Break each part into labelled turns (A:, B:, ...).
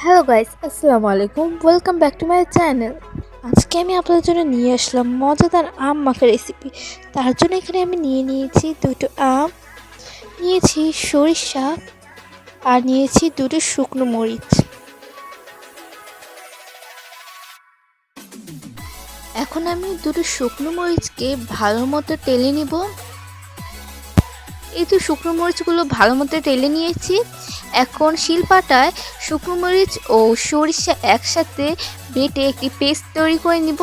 A: Hello guys আসসালামু আলাইকুম welcome back to my channel আজকে আমি আপনাদের জন্য নিয়ে আসলাম মজাদার আম মাখা রেসিপি তার জন্য এখানে আমি নিয়ে নিয়েছি দুটো আম, নিয়েছি সরিষা আর নিয়েছি দুটো শুকনো মরিচ। এখন আমি দুটো শুকনো মরিচকে ভালো মতো টেলে নিব। এই তো শুকনো মরিচগুলো ভালো মতো তেলে নিয়েছি। এখন শিলপাটায় শুকনো মরিচ ও সরিষা একসাথে বেটে একটি পেস্ট তৈরি করে নিব।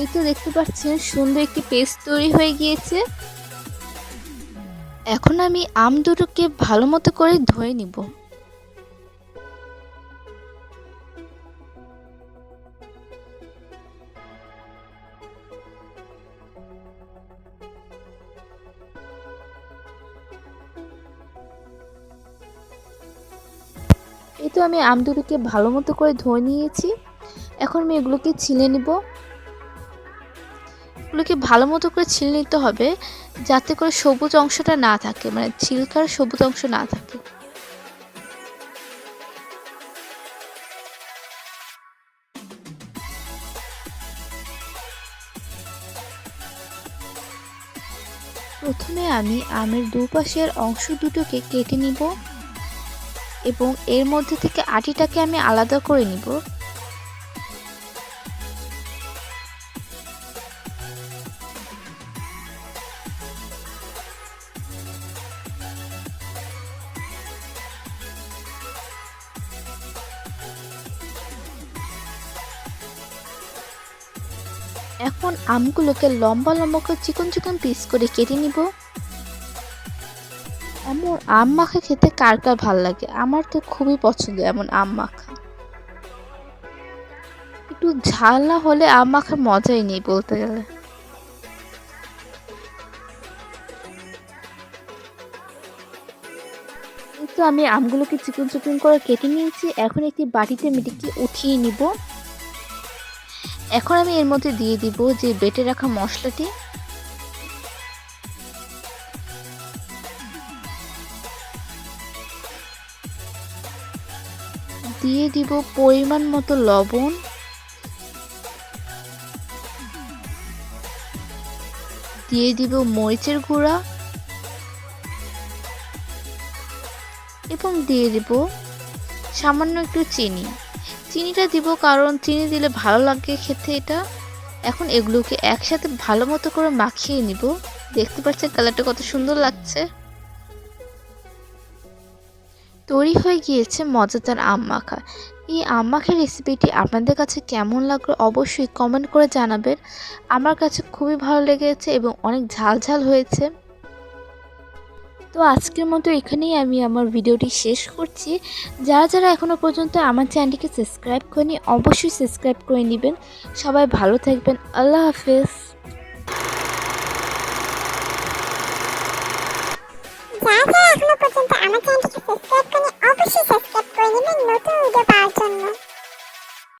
A: এই তো দেখতে পাচ্ছেন, সুন্দর একটি পেস্ট তৈরি হয়ে গিয়েছে। এখন আমি আম দুটোকে ভালো মতো করে ধুয়ে নিব। এই তো আমি আম দুটোকে ভালো মতো করে ধুয়ে নিয়েছি। এখন আমি এগুলোকে ছিলে নিব। এগুলোকে ভালো মতো করে ছিলে নিতে হবে যাতে করে সবুজ অংশটা না থাকে মানে ছিলকার সবুজ অংশ না থাকে। প্রথমে আমি আমের দুপাশের অংশ দুটোকে কেটে নিব এবং এর মধ্যে থেকে আটিটাকে আমি আলাদা করে নিব। এখন আমগুলোকে লম্বা লম্বা করে চিকন চিকন পিস করে কেটে নিব। এমন আম মাখা খেতে কার কার ভালো লাগে? আমার তো খুবই পছন্দ এমন আম মাখা। একটু ঝাল না হলে আম মাখার মজাই নেই বলতে গেলে। আমি আমগুলোকে চিকন চিকন করে কেটে নিয়েছি। এখন একটি বাটিতে মেটিকে উঠিয়ে নিব। এখন আমি এর মধ্যে দিয়ে দিব যে বেটে রাখা মশলাটি। দিয়ে দিব পরিমাণ মতো লবণ। দিয়ে দিব মরিচের গুঁড়া। এবং দিয়ে দিব সামান্য একটু চিনি। চিনিটা দিব কারণ চিনি দিলে ভালো লাগে খেতে এটা। এখন এগুলোকে একসাথে ভালো মতো করে মাখিয়ে নিব। দেখতে পাচ্ছেন কালারটা কত সুন্দর লাগছে। তৈরি হয়ে গিয়েছে মজাদার আম মাখা। এই আম মাখার রেসিপিটি আপনাদের কাছে কেমন লাগল অবশ্যই কমেন্ট করে জানাবেন। আমার কাছে খুবই ভালো লেগেছে এবং অনেক ঝাল ঝাল হয়েছে। তো আজকের মতো এখানেই আমি আমার ভিডিওটি শেষ করছি। যারা যারা এখনও পর্যন্ত আমার চ্যানেলটিকে সাবস্ক্রাইব করেনি, অবশ্যই সাবস্ক্রাইব করে নেবেন। সবাই ভালো থাকবেন। আল্লাহ হাফেজ।
B: আমার চ্যানেলটিকে সাবস্ক্রাইব